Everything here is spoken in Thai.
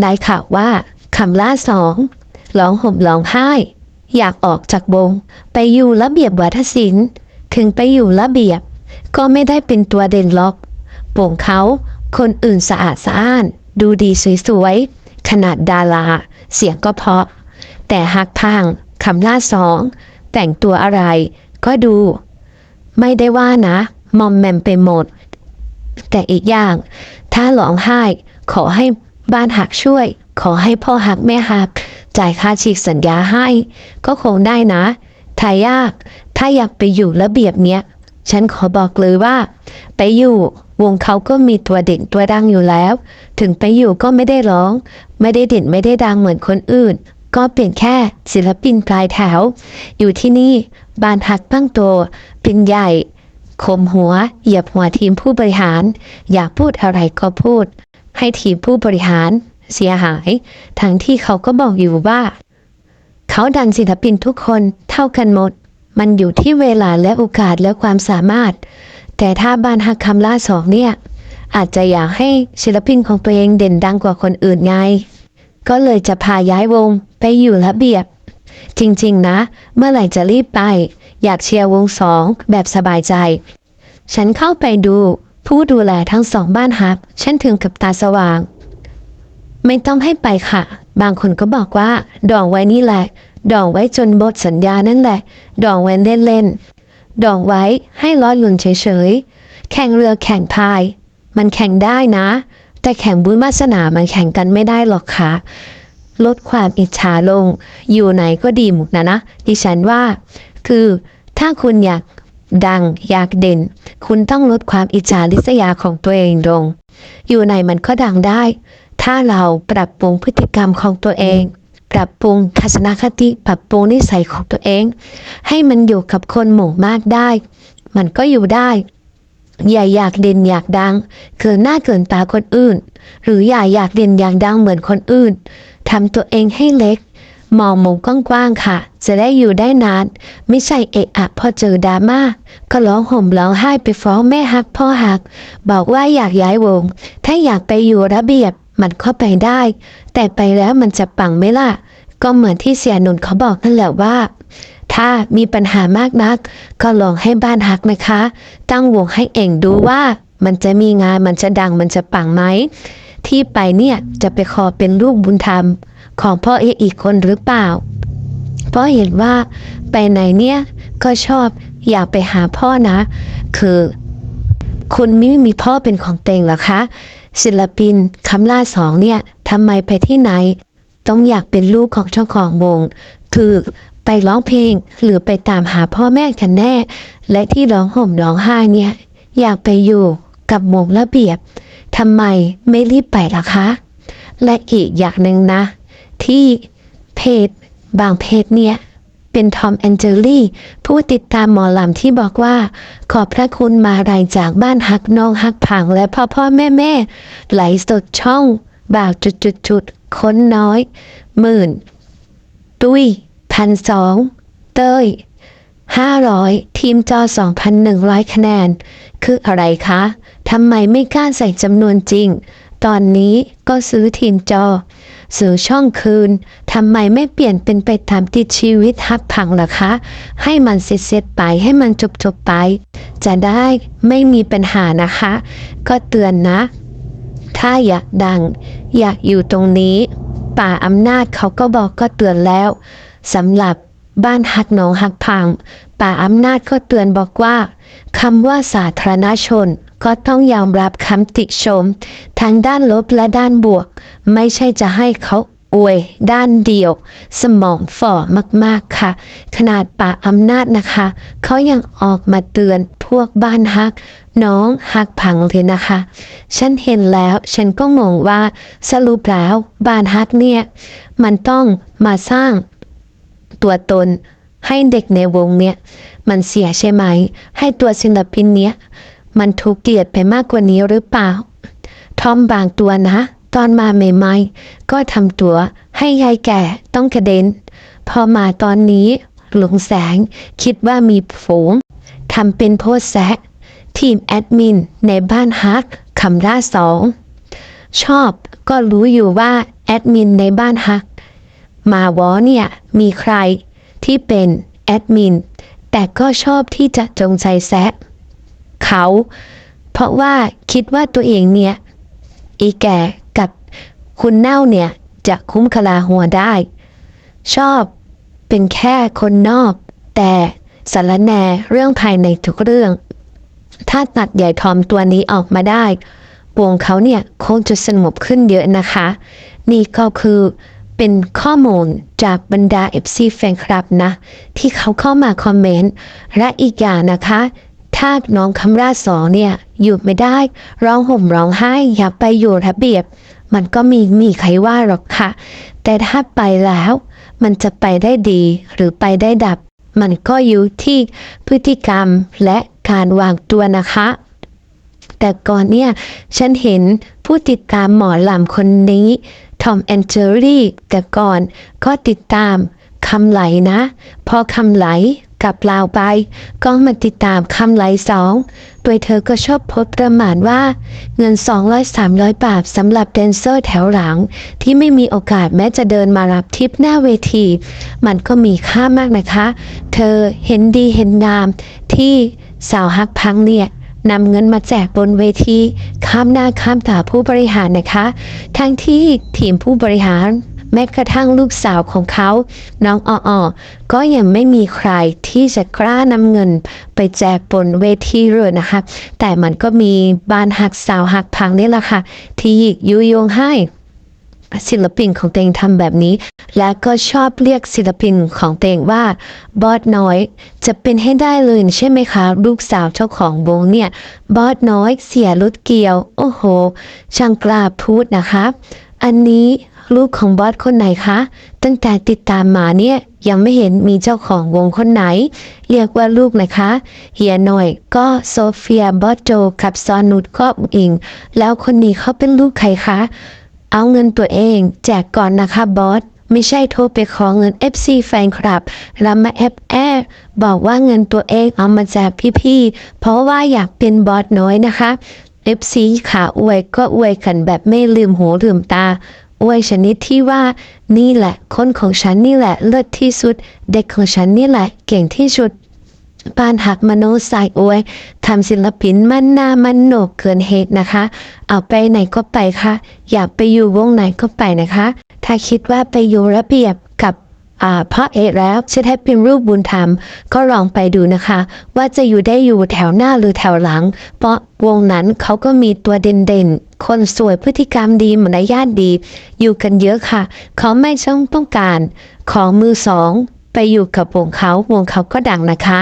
ได้ข่าวว่าคำล่าสองร้องห่มร้องไห้ อยากออกจากวง ไปอยู่ระเบียบวัฒนศิลป์ ถึงไปอยู่ระเบียบ ก็ไม่ได้เป็นตัวเด่นล็อกโป่งเขาคนอื่นสะอาดสะอ้าน ดูดีสวยๆ ขนาดดารา เสียงก็เพาะ แต่ฮักพังคำล่าสอง แต่งตัวอะไรก็ดู ไม่ได้ว่านะ มอมแมมไปหมด แต่อีกอย่าง ถ้าร้องไห้ขอให้ บ้านหักช่วย ขอให้พ่อหักแม่หัก จ่ายค่าฉีกสัญญาให้ ก็คงได้นะถ้ายาก ถ้าอยากไปอยู่ระเบียบเนี้ย ฉันขอบอกเลยว่า ไปอยู่วงเขาก็มีตัวเด่นตัวดังอยู่แล้ว ถึงไปอยู่ก็ไม่ได้ร้อง ไม่ได้เด่นไม่ได้ดังเหมือนคนอื่น ก็เป็นแค่ศิลปินปลายแถว อยู่ที่นี่บานหักตั้งโตเป็นใหญ่คมหัว เหยียบหัวทีมผู้บริหาร อยากพูดอะไรก็พูด ให้ทีมผู้บริหารเสียหาย ทั้งที่เขาก็บอกอยู่ว่า เขาดันศิลปินทุกคนเท่ากันหมด มันอยู่ที่เวลาและโอกาสและความสามารถ แต่ถ้าบ้านฮักคำล่าสองเนี่ย อาจจะอยากให้ศิลปินของตัวเองเด่นดังกว่าคนอื่นไง ก็เลยจะพาย้ายวงไปอยู่ระเบียบ จริงๆนะ เมื่อไหร่จะรีบไป อยากเชียร์วงสองแบบสบายใจ ฉันเข้าไปดู ผู้ดูแลทั้งสองบ้านฮักฉันถึงกับตาสว่าง ไม่ต้องให้ไปค่ะ บางคนก็บอกว่า ดองไว้นี่แหละ ดองไว้จนบทสัญญานั่นแหละ ดองไว้เล่นๆ ดองไว้ให้ล้อหลุนเฉยๆ แข่งเรือแข่งพาย มันแข่งได้นะ แต่แข่งบุญวาสนามันแข่งกันไม่ได้หรอกค่ะ ลดความอิจฉาลง อยู่ไหนก็ดีหมดนะนะ ดิฉันว่า คือถ้าคุณอยาก ดัง อยากเด่น คุณต้องลดความอิจฉาริษยาของตัวเองลง อยู่ไหนมันก็ดังได้ ถ้าเราปรับปรุงพฤติกรรมของตัวเอง ปรับปรุงทัศนคติ ปรับปรุงนิสัยของตัวเอง ให้มันอยู่กับคนหมู่มากได้ มันก็อยู่ได้ อย่าอยากเด่นอยากดัง เกินหน้าเกินตาคนอื่น หรืออย่าอยากเด่นอยากดังเหมือนคนอื่นทำตัวเองให้เล็ก มองมุมกว้างๆค่ะ จะได้อยู่ได้นาน ไม่ใช่เอะอะพอเจอดราม่าก็ร้องห่มร้องไห้ไปฟ้องแม่ฮักพ่อฮัก บอกว่าอยากย้ายวง ถ้าอยากไปอยู่ระเบียบมันก็ไปได้ แต่ไปแล้วมันจะปังไหมล่ะ ก็เหมือนที่เสียหนุนเขาบอกนั่นแหละว่า ถ้ามีปัญหามากนัก ก็ลองให้บ้านฮักนะคะ ตั้งวงให้เองดูว่า มันจะมีงานมันจะดังมันจะปังไหมที่ไปเนี่ยจะไปขอเป็นลูกบุญธรรม ของพ่อเอกอีกคนหรือเปล่า เพราะเห็นว่าไปไหนเนี่ยก็ชอบอยากไปหาพ่อนะ คือ คุณไม่มีพ่อเป็นของเต็งหรอคะ ศิลปินคำล่าสองเนี่ยทำไมไปที่ไหน ต้องอยากเป็นลูกของเจ้าของวงคือไปร้องเพลงหรือไปตามหาพ่อแม่กันแน่ และที่ร้องห่มร้องไห้เนี่ย อยากไปอยู่กับวงระเบียบทำไมไม่รีบไปล่ะคะ และอีกอย่างหนึ่งนะ ที่เพจบางเพจเนี่ยเป็นทอมแอนเจลี่ผู้ติดตามหมอลำที่บอกว่า ขอบพระคุณมารายจากบ้านฮักน้องฮักผังและพ่อพ่อแม่แม่ไหลสดช่องบ่าวจุดจุดจุดค้นน้อย หมื่น ตุ้ยพันสองเต้ยห้าร้อยทีมจอสองพันหนึ่งร้อยคะแนน คืออะไรคะทำไมไม่กล้าใส่จำนวนจริง ตอนนี้ก็ซื้อทีมจอ ซื้อช่องคืนทำไมไม่เปลี่ยนเป็นไปตามติดชีวิตฮักพังล่ะคะ ให้มันเสร็จๆไปให้มันจบๆไป จะได้ไม่มีปัญหานะคะ ก็เตือนนะ ถ้าอยากดัง อยากอยู่ตรงนี้ ป่าอำนาจเขาก็บอกก็เตือนแล้วสำหรับบ้านฮักหนองฮักพัง ป่าอำนาจก็เตือนบอกว่าคำว่าสาธารณชน ก็ต้องยอมรับคำติชม ทั้งด้านลบและด้านบวก ไม่ใช่จะให้เขาอวยด้านเดียว สมองฝ่อมากๆค่ะ ขนาดป่าอำนาจนะคะ เขายังออกมาเตือนพวกบ้านฮัก น้องฮักพังเลยนะคะ ฉันเห็นแล้วฉันก็งงว่าสรุปแล้วบ้านฮักเนี่ย มันต้องมาสร้างตัวตนให้เด็กในวงเนี่ย มันเสียใช่ไหม ให้ตัวศิลปินเนี้ย มันถูกเกลียดไปมากกว่านี้หรือเปล่า ทอมบางตัวนะ ตอนมาใหม่ๆ ก็ทำตัวให้ยายแก่ต้องกระเด็น พอมาตอนนี้หลวงแสงคิดว่ามีฝูงทำเป็นโพสแซะทีมแอดมินในบ้านฮักคำล่าสองชอบก็รู้อยู่ว่าแแอดมินในบ้านฮัก มาวอเนี่ย มีใครที่เป็นแอดมินแต่ก็ชอบที่จะจงใจแซะ เขา เพราะว่าคิดว่าตัวเองเนี่ย อีแก่กับคุณเน่าเนี่ย จะคุ้มคลาหัวได้ ชอบเป็นแค่คนนอก แต่สารแนเรื่องภายในทุกเรื่อง ถ้าตัดใหญ่ทอมตัวนี้ออกมาได้ปวงเขาเนี่ยคงจะสงบขึ้นเยอะนะคะ นี่ก็คือเป็นข้อมูลจากบรรดา FC แฟนคลับนะ ที่เขาเข้ามาคอมเมนต์ และอีกอย่างนะคะ ถ้าน้องคำราชสองเนี่ยอยู่ไม่ได้ ร้องห่มร้องไห้อยากไปอยู่ระเบียบ มันก็มีมีใครว่าหรอกค่ะ แต่ถ้าไปแล้ว มันจะไปได้ดีหรือไปได้ดับ มันก็อยู่ที่พฤติกรรมและการวางตัวนะคะ แต่ก่อนเนี่ย ฉันเห็นผู้ติดตามหมอหลำคนนี้ทอมแอนเจอรี่แต่ก่อนก็ติดตามคำไหลนะ พอคำไหล กลับลาวไปก็มาติดตามคำไหลสอง โดยเธอก็ชอบพสต์ประมาณว่า เงิน 200-300 บาทสำหรับแดนเซอร์แถวหลัง ที่ไม่มีโอกาสแม้จะเดินมารับทิปหน้าเวที มันก็มีค่ามากนะคะ เธอเห็นดีเห็นงามที่สาวฮักพังเนี่ยนำเงินมาแจกบนเวที ข้ามหน้าข้ามตาผู้บริหารนะคะ ทั้งที่ทีมผู้บริหาร แม้กระทั่งลูกสาวของเขา น้องอออก็ยังไม่มีใครที่จะกล้านำเงินไปแจกบนเวทีเลยนะคะ แต่มันก็มีบ้านหักสาวหักพังนี่แหละค่ะ ที่ยุยงให้ศิลปินของเตงทำแบบนี้ และก็ชอบเรียกศิลปินของเตงว่า บอสน้อย จะเป็นให้ได้เลยใช่ไหมคะ ลูกสาวเจ้าของวงเนี่ย บอสน้อยเสียรถเกียว โอ้โหช่างกล้าพูดนะคะ อันนี้ ลูกของบอสคนไหนคะ ตั้งแต่ติดตามมาเนี่ยยังไม่เห็นมีเจ้าของวงคนไหน เรียกว่าลูกนะคะเฮียหน่อยก็โซเฟียบอสโจกับซอนนุดก็อิง แล้วคนนี้เขาเป็นลูกใครคะ เอาเงินตัวเองแจกก่อนนะคะบอสไม่ใช่โทรไปขอเงิน FC แฟนคลับ แล้วมาแอบแอบบอกว่าเงินตัวเองเอามาแจกพี่ๆ เพราะว่าอยากเป็นบอสน้อยนะคะ FC ขาอวยก็อวยกันแบบไม่ลืมหูลืมตา อวยชนิดที่ว่า นี่แหละ คนของฉันนี่แหละ เลิศที่สุด เด็กของฉันนี่แหละ เก่งที่สุดปานหักมโนสายอวยทำศิลปินมันหน้ามันโหนกเกินเหตุนะคะ เอาไปไหนก็ไปค่ะ อยากไปอยู่วงไหนก็ไปนะคะ ถ้าคิดว่าไปอยู่ระเบียบ่าพระเอกแล้วจะได้เป็นรูปบุญธรรม ก็ลองไปดูนะคะ ว่าจะอยู่ได้อยู่แถวหน้าหรือแถวหลัง เพราะวงนั้นเขาก็มีตัวเด่นๆ คนสวยพฤติกรรมดีมารยาทดี อยู่กันเยอะค่ะ เขาไม่ต้องต้องการ ของมือสอง ไปอยู่กับวงเขาวงเขาก็ดังนะคะ